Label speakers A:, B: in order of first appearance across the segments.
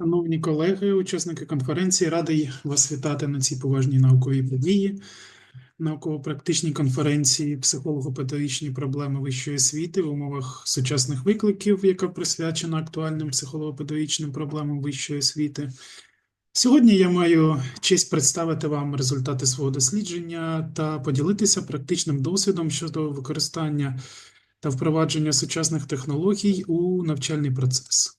A: Шановні колеги, учасники конференції, радий вас вітати на цій поважній науковій події, науково-практичній конференції психолого-педагогічні проблеми вищої освіти в умовах сучасних викликів, яка присвячена актуальним психолого-педагогічним проблемам вищої освіти. Сьогодні я маю честь представити вам результати свого дослідження та поділитися практичним досвідом щодо використання та впровадження сучасних технологій у навчальний процес.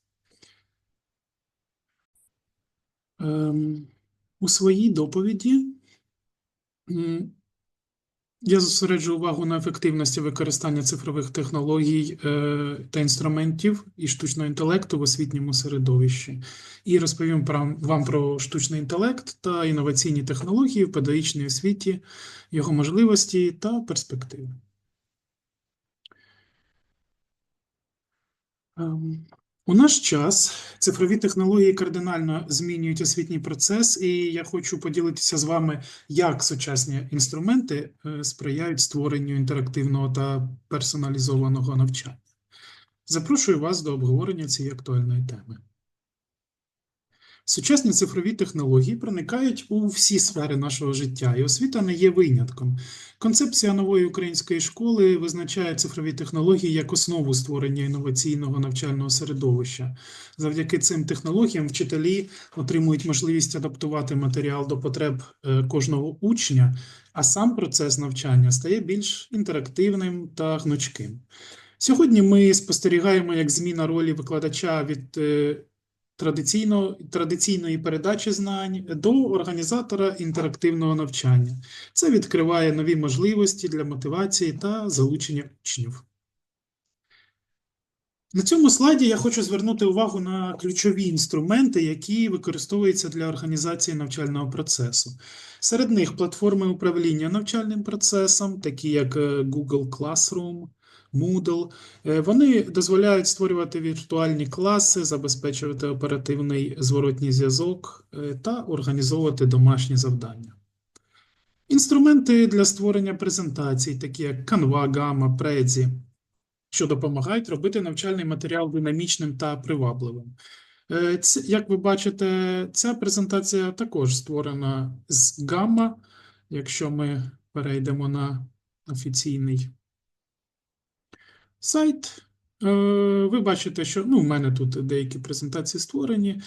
A: У своїй доповіді я зосереджу увагу на ефективності використання цифрових технологій е, та інструментів і штучного інтелекту в освітньому середовищі. І розповім вам про штучний інтелект та інноваційні технології в педагогічній освіті, його можливості та перспективи. У наш час цифрові технології кардинально змінюють освітній процес, і я хочу поділитися з вами, як сучасні інструменти е, сприяють створенню інтерактивного та персоналізованого навчання. Запрошую вас до обговорення цієї актуальної теми. Сучасні цифрові технології проникають у всі сфери нашого життя, і освіта не є винятком. Концепція нової української школи визначає цифрові технології як основу створення інноваційного навчального середовища. Завдяки цим технологіям вчителі отримують можливість адаптувати матеріал до потреб е, кожного учня, а сам процес навчання стає більш інтерактивним та гнучким. Сьогодні ми спостерігаємо, як зміна ролі викладача від е, традиційно, традиційної передачі знань до організатора інтерактивного навчання. Це відкриває нові можливості для мотивації та залучення учнів. На цьому слайді я хочу звернути увагу на ключові інструменти, які використовуються для організації навчального процесу. Серед них платформи управління навчальним процесом, такі як е, Google Classroom, Moodle. Е, Вони дозволяють створювати віртуальні класи, забезпечувати оперативний зворотній зв'язок е, та організовувати домашні завдання. Інструменти для створення презентацій, такі як Canva, Gamma, Prezi, що допомагають робити навчальний матеріал динамічним та привабливим. Е, Як ви бачите, ця презентація також створена з Gamma. Якщо ми перейдемо на офіційний сайт, е, ви бачите, що ну, в мене тут деякі презентації створені.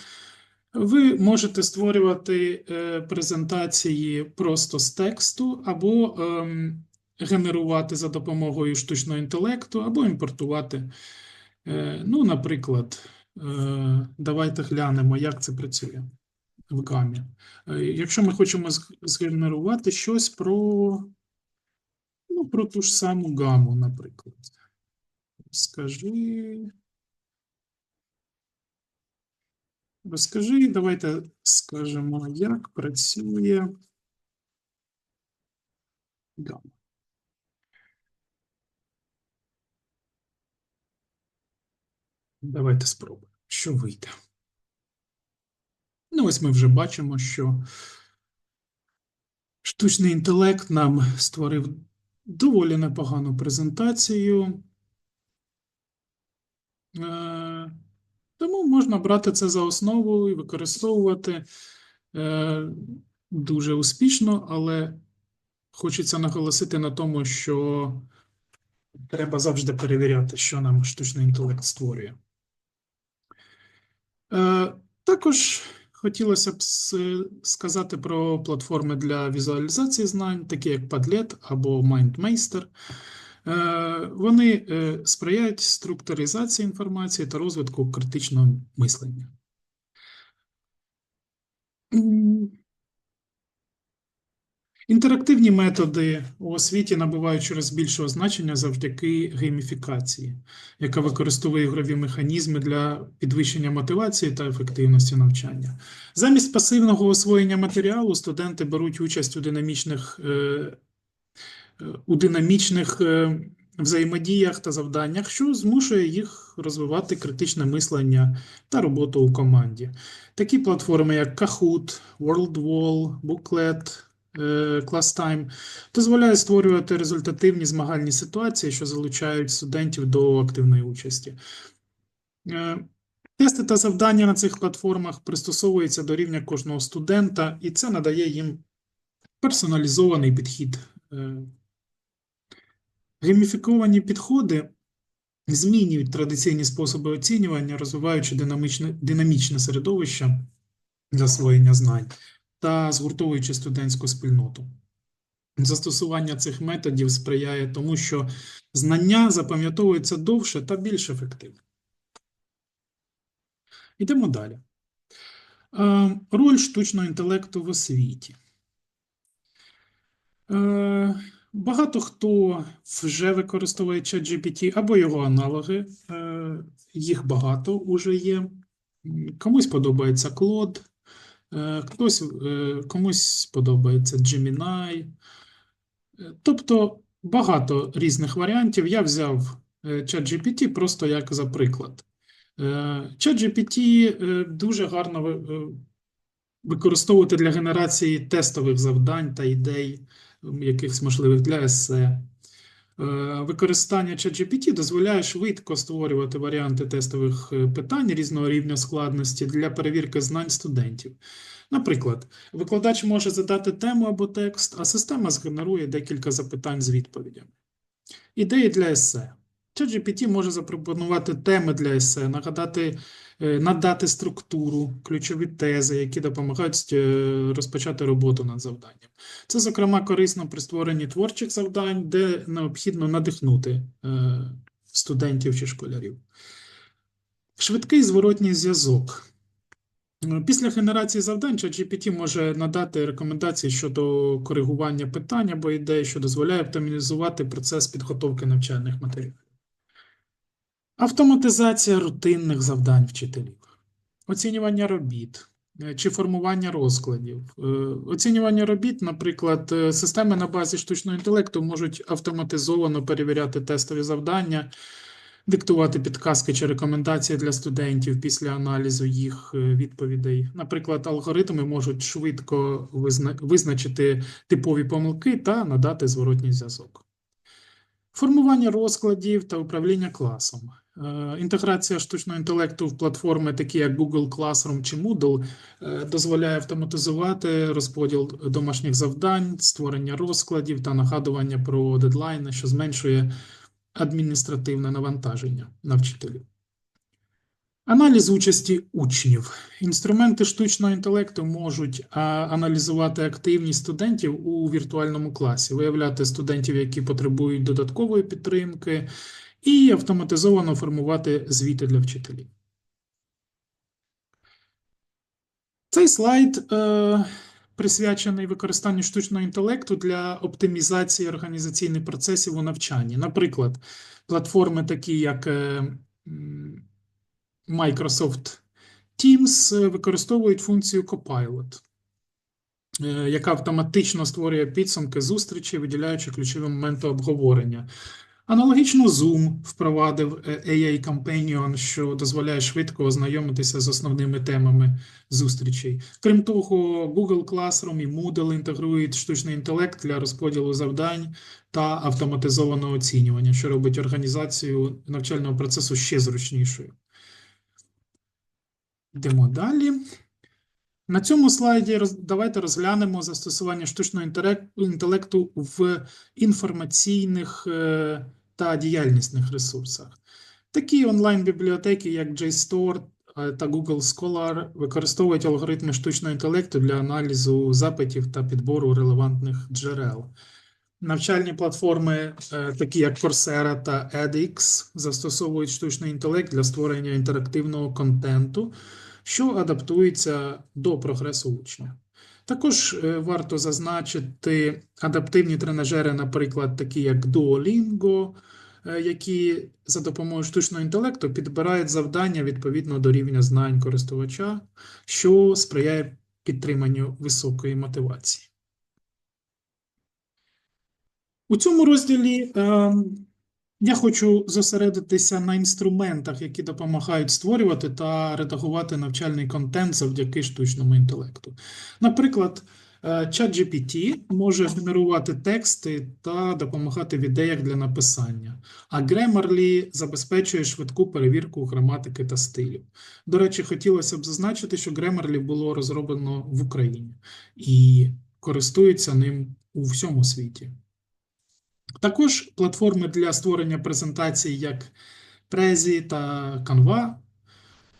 A: Ви можете створювати е, презентації просто з тексту, або ем, генерувати за допомогою штучного інтелекту, або імпортувати. Е, Ну, наприклад, давайте глянемо, як це працює в гамі. Якщо ми хочемо згенерувати щось про, ну, про ту ж саму гаму, наприклад. Скажи. Розкажи, давайте скажемо, як працює гамма. Давайте спробуємо, що вийде. Ну, ось ми вже бачимо, що штучний інтелект нам створив доволі непогану презентацію. Е, Тому можна брати це за основу і використовувати е, дуже успішно, але хочеться наголосити на тому, що треба завжди перевіряти, що нам штучний інтелект створює. Е, Також хотілося б сказати про платформи для візуалізації знань, такі як Padlet або MindMeister. Е, Вони е, сприяють структуризації інформації та розвитку критичного мислення. Інтерактивні методи у освіті набувають щораз більшого значення завдяки гейміфікації, яка використовує ігрові механізми для підвищення мотивації та ефективності навчання. Замість пасивного освоєння матеріалу студенти беруть участь у динамічних, е, у динамічних е, взаємодіях та завданнях, що змушує їх розвивати критичне мислення та роботу у команді. Такі платформи, як Kahoot, WorldWall, Booklet, е, ClassTime дозволяють створювати результативні змагальні ситуації, що залучають студентів до активної участі. Е, Тести та завдання на цих платформах пристосовуються до рівня кожного студента, і це надає їм персоналізований підхід. Е, Гейміфіковані підходи змінюють традиційні способи оцінювання, розвиваючи динамічне, динамічне середовище засвоєння знань та згуртовуючи студентську спільноту. Застосування цих методів сприяє тому, що знання запам'ятовуються довше та більш ефективно. Йдемо далі. Е, Роль штучного інтелекту в освіті. Багато хто вже використовує ChatGPT або його аналоги. Е, Їх багато вже є. Комусь подобається Claude, е, е, комусь подобається Gemini. Тобто багато різних варіантів. Я взяв ChatGPT просто як за приклад. ChatGPT дуже гарно використовувати для генерації тестових завдань та ідей, якихось можливих для есе. Е, Використання ChatGPT дозволяє швидко створювати варіанти тестових е, питань різного рівня складності для перевірки знань студентів. Наприклад, викладач може задати тему або текст, а система згенерує декілька запитань з відповідями. Ідеї для есе. ChatGPT може запропонувати теми для есе, нагадати, надати структуру, ключові тези, які допомагають е, розпочати роботу над завданням. Це, зокрема, корисно при створенні творчих завдань, де необхідно надихнути е, студентів чи школярів. Швидкий зворотній зв'язок. Е, Після генерації завдань ChatGPT може надати рекомендації щодо коригування питань або ідей, що дозволяє оптимізувати процес підготовки навчальних матеріалів. Автоматизація рутинних завдань вчителів, оцінювання робіт е, чи формування розкладів. Е, Оцінювання робіт, наприклад, е, системи на базі штучного інтелекту можуть автоматизовано перевіряти тестові завдання, диктувати підказки чи рекомендації для студентів після аналізу їх відповідей. Наприклад, алгоритми можуть швидко визначити типові помилки та надати зворотній зв'язок. Формування розкладів та управління класом. Е, Інтеграція штучного інтелекту в платформи, такі як Google Classroom чи Moodle, е, дозволяє автоматизувати розподіл домашніх завдань, створення розкладів та нагадування про дедлайни, що зменшує адміністративне навантаження на вчителів. Аналіз участі учнів. Інструменти штучного інтелекту можуть аналізувати активність студентів у віртуальному класі, виявляти студентів, які потребують додаткової підтримки, і автоматизовано формувати звіти для вчителів. Цей слайд е, присвячений використанню штучного інтелекту для оптимізації організаційних процесів у навчанні. Наприклад, платформи, такі як е, Microsoft Teams, е, використовують функцію Copilot, е, яка автоматично створює підсумки зустрічі, виділяючи ключові моменти обговорення. Аналогічно Zoom впровадив е, AI Companion, що дозволяє швидко ознайомитися з основними темами зустрічей. Крім того, Google Classroom і Moodle інтегрують штучний інтелект для розподілу завдань та автоматизованого оцінювання, що робить організацію навчального процесу ще зручнішою. Йдемо далі. На цьому слайді давайте розглянемо застосування штучного інтелекту в інформаційних е, та діяльнісних ресурсах. Такі онлайн-бібліотеки, як JSTOR е, та Google Scholar, використовують алгоритми штучного інтелекту для аналізу запитів та підбору релевантних джерел. Навчальні платформи, е, такі як Coursera та edX, застосовують штучний інтелект для створення інтерактивного контенту, що адаптується до прогресу учня. Також е, варто зазначити адаптивні тренажери, наприклад, такі як Duolingo, е, які за допомогою штучного інтелекту підбирають завдання відповідно до рівня знань користувача, що сприяє підтриманню високої мотивації. У цьому розділі е, я хочу зосередитися на інструментах, які допомагають створювати та редагувати навчальний контент завдяки штучному інтелекту. Наприклад, Е, ChatGPT може генерувати тексти та допомагати в ідеях для написання, а Grammarly забезпечує швидку перевірку граматики та стилю. До речі, хотілося б зазначити, що Grammarly було розроблено в Україні і користуються ним у всьому світі. Також платформи для створення презентацій, як Prezi та Canva,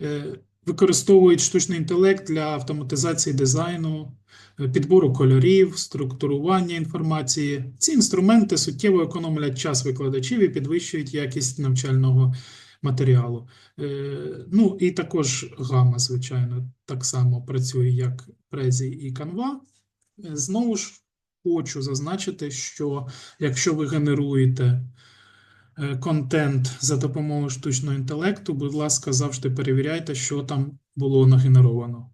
A: е, використовують штучний інтелект для автоматизації дизайну, е, підбору кольорів, структурування інформації. Ці інструменти суттєво економлять час викладачів і підвищують якість навчального матеріалу. Е, Ну і також гама, звичайно, так само працює, як Prezi і Canva. Знову ж хочу зазначити, що якщо ви генеруєте е, контент за допомогою штучного інтелекту, будь ласка, завжди перевіряйте, що там було нагенеровано.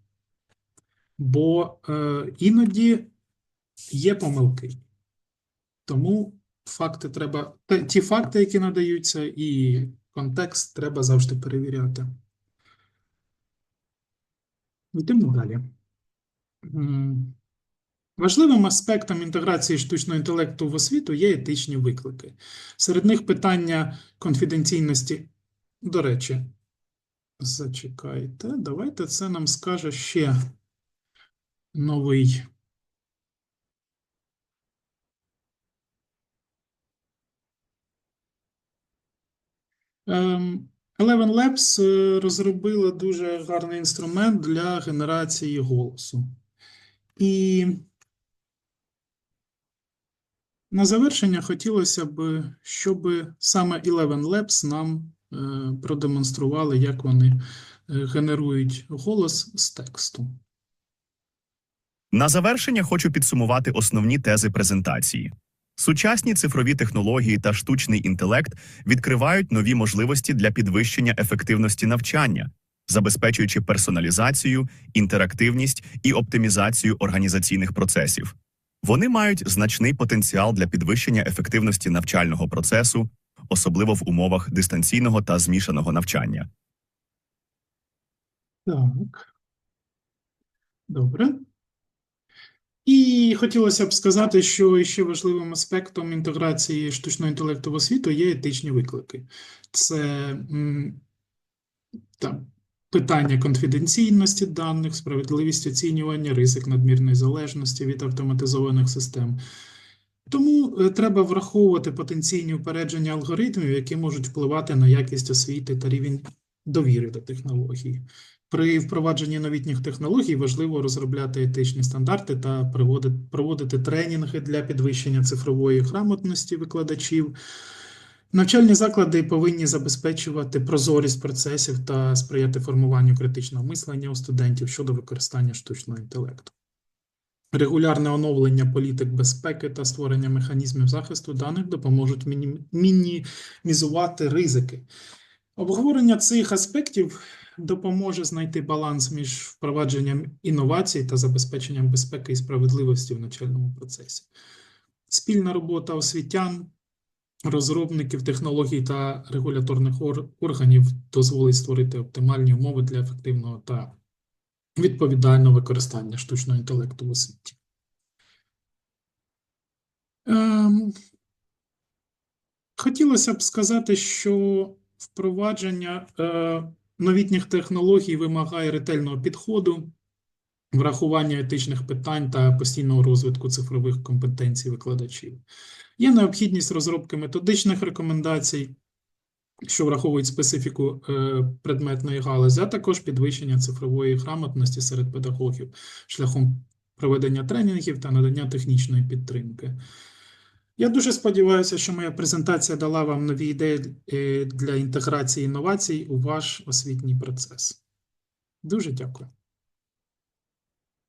A: Бо е, іноді є помилки. Тому факти треба, ті факти, які надаються, і контекст треба завжди перевіряти. Йдемо далі. Важливим аспектом інтеграції штучного інтелекту в освіту є етичні виклики. Серед них питання конфіденційності. До речі, зачекайте, давайте це нам скаже ще новий. Ем, Eleven Labs е, розробила дуже гарний інструмент для генерації голосу. І на завершення хотілося б, щоб саме Eleven Labs нам е, продемонстрували, як вони е, генерують голос з тексту.
B: На завершення хочу підсумувати основні тези презентації. Сучасні цифрові технології та штучний інтелект відкривають нові можливості для підвищення ефективності навчання, забезпечуючи персоналізацію, інтерактивність і оптимізацію організаційних процесів. Вони мають значний потенціал для підвищення ефективності навчального процесу, особливо в умовах дистанційного та змішаного навчання.
A: Так. Добре. І хотілося б сказати, що ще важливим аспектом інтеграції штучного інтелекту в освіту є етичні виклики. Це там, питання конфіденційності даних, справедливість оцінювання, ризик надмірної залежності від автоматизованих систем. Тому е, треба враховувати потенційні упередження алгоритмів, які можуть впливати на якість освіти та рівень довіри до технологій. При впровадженні новітніх технологій важливо розробляти етичні стандарти та проводити, проводити тренінги для підвищення цифрової грамотності викладачів. Навчальні заклади повинні забезпечувати прозорість процесів та сприяти формуванню критичного мислення у студентів щодо використання штучного інтелекту. Регулярне оновлення політик безпеки та створення механізмів захисту даних допоможуть мінімізувати ризики. Обговорення цих аспектів допоможе знайти баланс між впровадженням інновацій та забезпеченням безпеки і справедливості в навчальному процесі. Спільна робота освітян, розробників технологій та регуляторних органів дозволить створити оптимальні умови для ефективного та відповідального використання штучного інтелекту в освіті. Ем, Хотілося б сказати, що впровадження е, новітніх технологій вимагає ретельного підходу, врахування етичних питань та постійного розвитку цифрових компетенцій викладачів. Є необхідність розробки методичних рекомендацій, що враховують специфіку е, предметної галузі, а також підвищення цифрової грамотності серед педагогів шляхом проведення тренінгів та надання технічної підтримки. Я дуже сподіваюся, що моя презентація дала вам нові ідеї е, для інтеграції інновацій у ваш освітній процес. Дуже дякую.